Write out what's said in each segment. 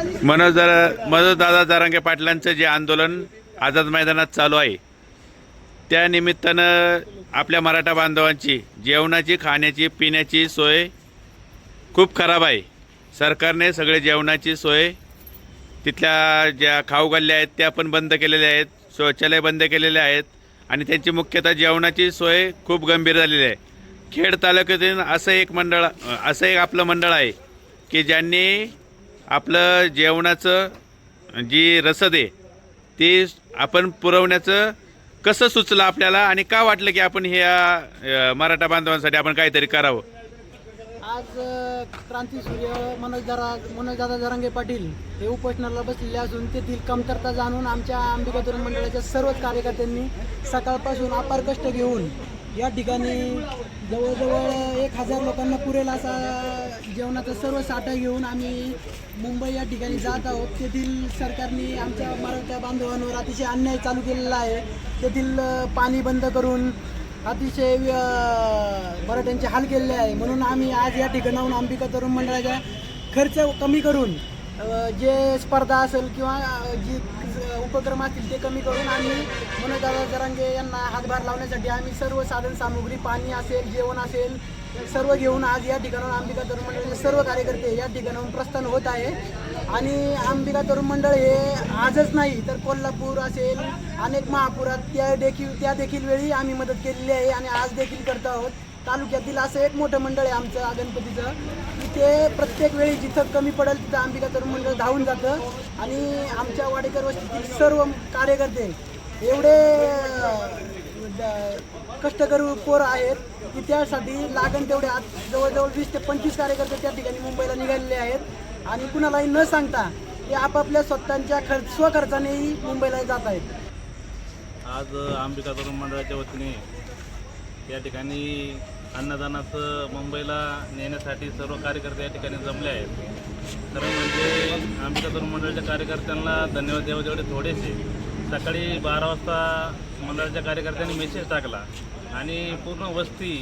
मनोज मनोजदादा जारांगे पाटलांचं जे आंदोलन आझाद मैदानात चालू आहे त्या निमित्तानं आपल्या मराठा बांधवांची जेवणाची खाण्याची पिण्याची सोय खूप खराब आहे. सरकारने सगळे जेवणाची सोय तिथल्या ज्या खाऊ गल्ल्या आहेत त्या पण बंद केलेल्या आहेत शौचालय बंद केलेले आहेत आणि त्यांची मुख्यतः जेवणाची सोय खूप गंभीर झालेली आहे. खेड तालुक्यातून असं एक मंडळ असं एक आपलं मंडळ आहे की ज्यांनी आपलं जेवणाचं जी रसद आहे ती आपण पुरवण्याचं कसं सुचलं आपल्याला आणि का वाटलं की आपण ह्या मराठा बांधवांसाठी आपण काहीतरी करावं? आज क्रांती सूर्य मनोजदारा मनोजदादा जरांगे पाटील हे उपोषणाला बसलेले असून तेथील कमतरता जाणून आमच्या अंबिकातुर मंडळाच्या सर्वच कार्यकर्त्यांनी सकाळपासून अपार कष्ट घेऊन या ठिकाणी जवळजवळ एक हजार लोकांना पुरेल असा जेवणाचा सर्व साठा घेऊन आम्ही मुंबई या ठिकाणी जात आहोत. तेथील सरकारने आमच्या मराठा बांधवांवर अतिशय अन्याय चालू केलेला आहे. तेथील पाणी बंद करून अतिशय मराठ्यांचे हाल केलेले आहे. म्हणून आम्ही आज या ठिकाणाहून अंबिका तरुण मंडळाचा खर्च कमी करून जे स्पर्धा असेल किंवा जी उपक्रम असतील ते कमी करून आम्ही मनोजदादा जरांगे यांना हातभार लावण्यासाठी आम्ही सर्व साधन सामुग्री पाणी असेल जेवण असेल सर्व घेऊन आज या ठिकाणाहून अंबिका तरुण मंडळाचे सर्व कार्यकर्ते या ठिकाणाहून प्रस्थान होत आहे. आणि अंबिका तरुण मंडळ हे आजच नाही तर कोल्हापूर असेल अनेक महापुरात त्या देखील त्या देखील वेळी आम्ही मदत केलेली आहे आणि आज देखील करत आहोत. तालुक्यातील असं एक मोठं मंडळ आहे आमचं गणपतीचं. तिथे प्रत्येक वेळी जिथं कमी पडेल तिथं अंबिका तरुण मंडळ धावून जातं. आणि आमच्या वाडेकर वस्तीतील सर्व कार्यकर्ते एवढे द- कष्टकरू पोर आहेत की त्यासाठी लागण तेवढे आज जवळजवळ वीस ते पंचवीस कार्यकर्ते त्या ठिकाणी मुंबईला निघालेले आहेत. आणि कुणालाही न सांगता ते आपापल्या स्वतःच्या खर्च स्वखर्चानेही मुंबईला जात आहेत. आज अंबिका तरुण मंडळाच्या वतीने या ठिकाणी अन्नदानाचं मुंबईला नेण्यासाठी सर्व कार्यकर्ते या ठिकाणी जमले आहेत. खरं म्हणजे आमच्या तरुण मंडळाच्या कार्यकर्त्यांना धन्यवाद द्यावे तेवढे थोडेसे. सकाळी बारा वाजता मंडळाच्या कार्यकर्त्यांनी मेसेज टाकला आणि पूर्ण वस्ती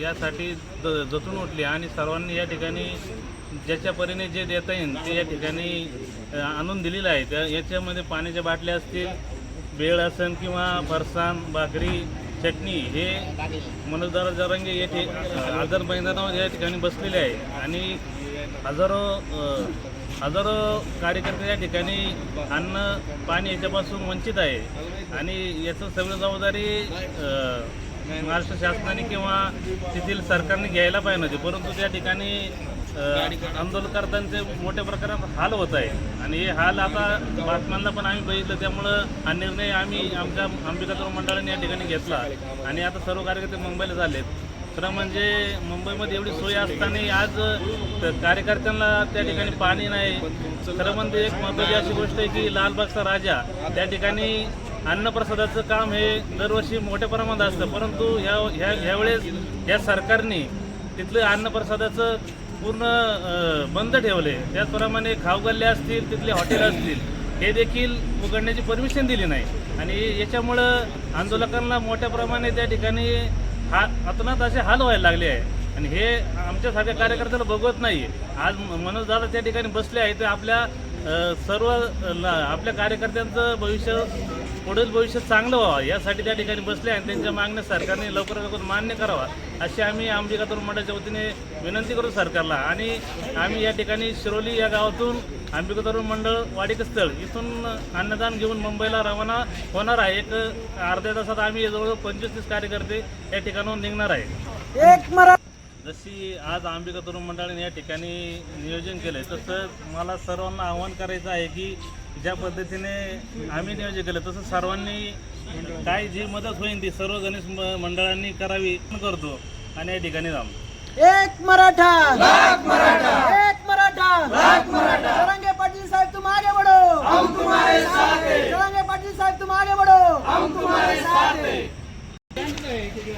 यासाठी द जतून उठली आणि सर्वांनी या ठिकाणी ज्याच्या परीने जे देता येईल ते या ठिकाणी आणून दिलेलं आहे. त्या याच्यामध्ये पाण्याच्या बाटल्या असतील बेळ असन किंवा फरसाण भाकरी चटणी हे मनोजदार जरंगे येथे आजार मैदानावर या ठिकाणी बसलेले आहे. आणि हजारो हजारो कार्यकर्ते या ठिकाणी अन्न पाणी याच्यापासून वंचित आहे. आणि याचं सगळं जबाबदारी महाराष्ट्र शासनाने किंवा तेथील सरकारने घ्यायला पाहिजे होते. परंतु त्या ठिकाणी आंदोलन करताना मोठ्या प्रकारात हाल होत आहे. आणि हे हाल आता बातम्यांना पण आम्ही बघितलं त्यामुळं हा निर्णय आम्ही आमच्या अंबिका मंडळाने या ठिकाणी घेतला. आणि आता सर्व कार्यकर्ते मुंबईला झालेत. खरं म्हणजे मुंबईमध्ये एवढी सोय असताना आज त- कार्यकर्त्यांना त्या ठिकाणी पाणी नाही. खरं म्हणजे एक महत्त्वाची अशी गोष्ट आहे की लालबागचा राजा त्या ठिकाणी अन्नप्रसादाचं काम हे दरवर्षी मोठ्या प्रमाणात असतं. परंतु ह्या ह्या ह्यावेळेस या सरकारने तिथलं अन्नप्रसादाचं पूर्ण बंद ठेवले. त्याचप्रमाणे खावगल्ले असतील तिथले हॉटेल असतील हे देखील उघडण्याची परमिशन दिली नाही. आणि याच्यामुळं आंदोलकांना मोठ्या प्रमाणे त्या ठिकाणी हा अतोनात असे हाल व्हायला लागले आहे. आणि हे आमच्यासारख्या कार्यकर्त्याला बघवत नाही आज मनोज दादा त्या ठिकाणी बसले आहे ते आपल्या सर्व आपल्या कार्यकर्त्यांचं भविष्य पुढील भविष्य चांगलं व्हावं. यासाठी त्या ठिकाणी बसले आणि त्यांच्या मागण्या सरकारने लवकरात लवकर मान्य करावा अशी आम्ही अंबिका तरुण मंडळाच्या वतीने विनंती करू सरकारला. आणि आम्ही या ठिकाणी शिरोली या गावातून अंबिका तरुण मंडळ वाडिकस्थळ इथून अन्नदान घेऊन मुंबईला रवाना होणार आहे. एक अर्ध्या तासात आम्ही जवळजवळ पंचवीस तीस कार्यकर्ते या ठिकाणाहून निघणार आहे. एक मरा जशी आज अंबिका तरुण मंडळाने या ठिकाणी नियोजन केलं आहे तसं मला सर्वांना आव्हान करायचं आहे की ज्या पद्धतीने आम्ही नियोजन केलं तसं सर्वांनी काय जी मदत होईल ती सर्व गणेश म- मंडळांनी करावी करतो आणि या ठिकाणी जाऊ एक मराठा!